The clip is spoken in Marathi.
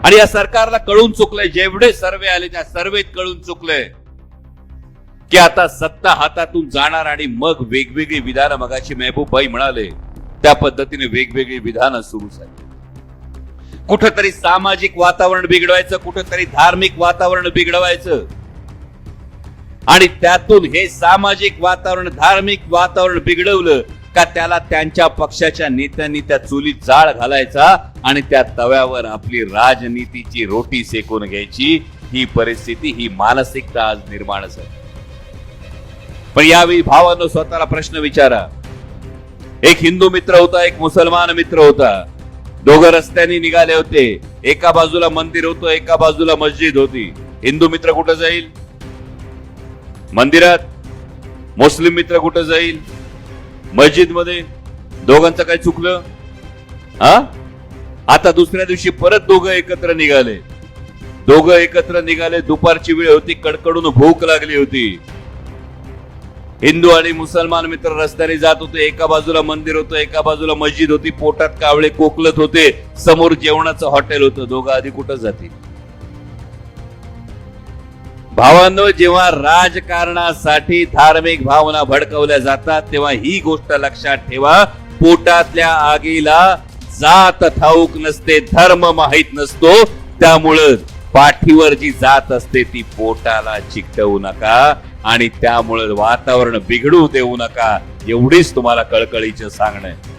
आणि या सरकारला कळून चुकलंय जेवढे सर्वे आले त्या सर्वेत कळून चुकलंय की आता सत्ता हातातून जाणार आणि मग वेगवेगळी विधानं मगाशी मेहबूबाई म्हणाले त्या पद्धतीने वेगवेगळी विधानं सुरू झाली. कुठंतरी सामाजिक वातावरण बिघडवायचं कुठंतरी धार्मिक वातावरण बिघडवायचं. आणि त्यातून हे सामाजिक वातावरण धार्मिक वातावरण बिघडवलं का त्याला त्यांच्या पक्षाच्या नेत्यांनी त्या चुलीत जाळ घालायचा आणि त्या तव्यावर आपली राजनीतीची रोटी सेकून घ्यायची? ही परिस्थिती ही मानसिकता आज निर्माण झाली पण यावेळी भावानं स्वतःला प्रश्न विचारा. एक हिंदू मित्र होता एक मुसलमान मित्र होता. दोघं रस्त्याने निघाले होते. एका बाजूला मंदिर होतं एका बाजूला मस्जिद होती. हिंदू मित्र कुठं जाईल? मंदिरात? मुस्लिम मित्र कुठं जाईल? मस्जिदमध्ये दोघांचं काय चुकलं? हा? आता दुसऱ्या दिवशी परत दोघं एकत्र निघाले. दोघं एकत्र निघाले दुपारची वेळ होती कडकडून भूक लागली होती. हिंदू आणि मुसलमान मित्र रस्त्याने जात होते एका बाजूला मंदिर होतं एका बाजूला मस्जिद होती पोटात कावळे कोकलत होते समोर जेवणाचं हॉटेल होतं दोघं आधी कुठं जातील? भावांनो जेव्हा राजकारणासाठी धार्मिक भावना भडकवल्या जातात तेव्हा ही गोष्ट लक्षात ठेवा. पोटातल्या आगीला जात ठाऊक नसते धर्म माहीत नसतो. त्यामुळं पाठीवर जी जात असते ती पोटाला चिकटवू नका आणि त्यामुळं वातावरण बिघडू देऊ नका. एवढीच तुम्हाला कळकळीचं सांगणं आहे.